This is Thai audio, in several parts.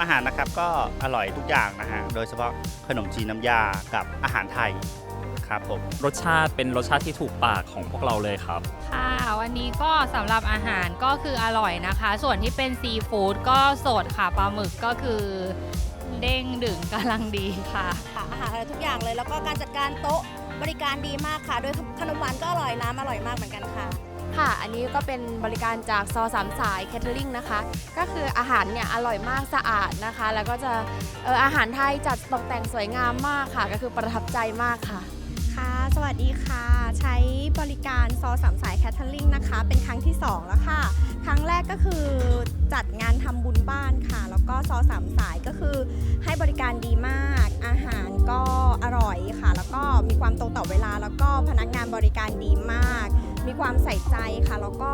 อาหารนะครับก็อร่อยทุกอย่างนะฮะ โดยเฉพาะขนมจีนน้ำยากับอาหารไทยครับผม รสชาติเป็นรสชาติที่ถูกปากของพวกเราเลยครับ ค่ะวันนี้ก็สำหรับอาหารก็คืออร่อยนะคะ ส่วนที่เป็นซีฟู้ดก็สดค่ะปลาหมึกก็คือเด้งดึงกำลังดีค่ะ ค่ะอาหารอะไรทุกอย่างเลย แล้วก็การจัดการโต๊ะบริการดีมากค่ะ โดยขนมหวานก็อร่อยน้ำอร่อยมากเหมือนกันค่ะ ค่ะ อันนี้ก็เป็นบริการจากซอสามสายแคทเทอริงนะคะ ก็คืออาหารเนี่ยอร่อยมากสะอาดนะคะ แล้วก็จะเอออาหารไทยจัดตกแต่งสวยงามมากค่ะ ก็คือประทับใจมากค่ะ ค่ะ สวัสดีค่ะ ใช้บริการซอสามสายแคทเทอริงนะคะ เป็นครั้งที่ 2 แล้วค่ะ ครั้งแรกก็คือจัดงานทำบุญบ้านค่ะ แล้วก็ซอสามสายก็คือ ให้บริการดีมาก อาหารก็อร่อยค่ะ แล้วก็มีความตรงต่อเวลา แล้วก็พนักงานบริการดีมาก มีความใส่ใจค่ะ แล้วก็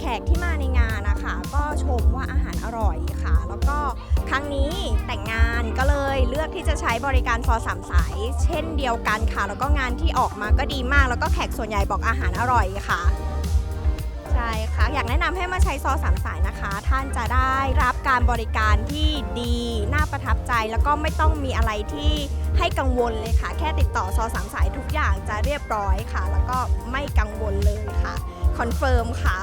แขกที่มาในงานนะคะก็ชมว่าอาหารอร่อยค่ะ แล้วก็ครั้งนี้แต่งงานก็เลยเลือกที่จะใช้บริการฟอสามสาย เช่นเดียวกันค่ะ แล้วก็งานที่ออกมาก็ดีมาก แล้วก็แขกส่วนใหญ่บอกอาหารอร่อยค่ะ ช้ซอสามสายนะคะ ท่านจะได้รับการบริการที่ดี น่าประทับใจ แล้วก็ไม่ต้องมีอะไรที่ให้กังวลเลยค่ะ แค่ติดต่อซอสามสายทุกอย่างจะเรียบร้อยค่ะ แล้วก็ไม่กังวลเลยค่ะ คอนเฟิร์มค่ะ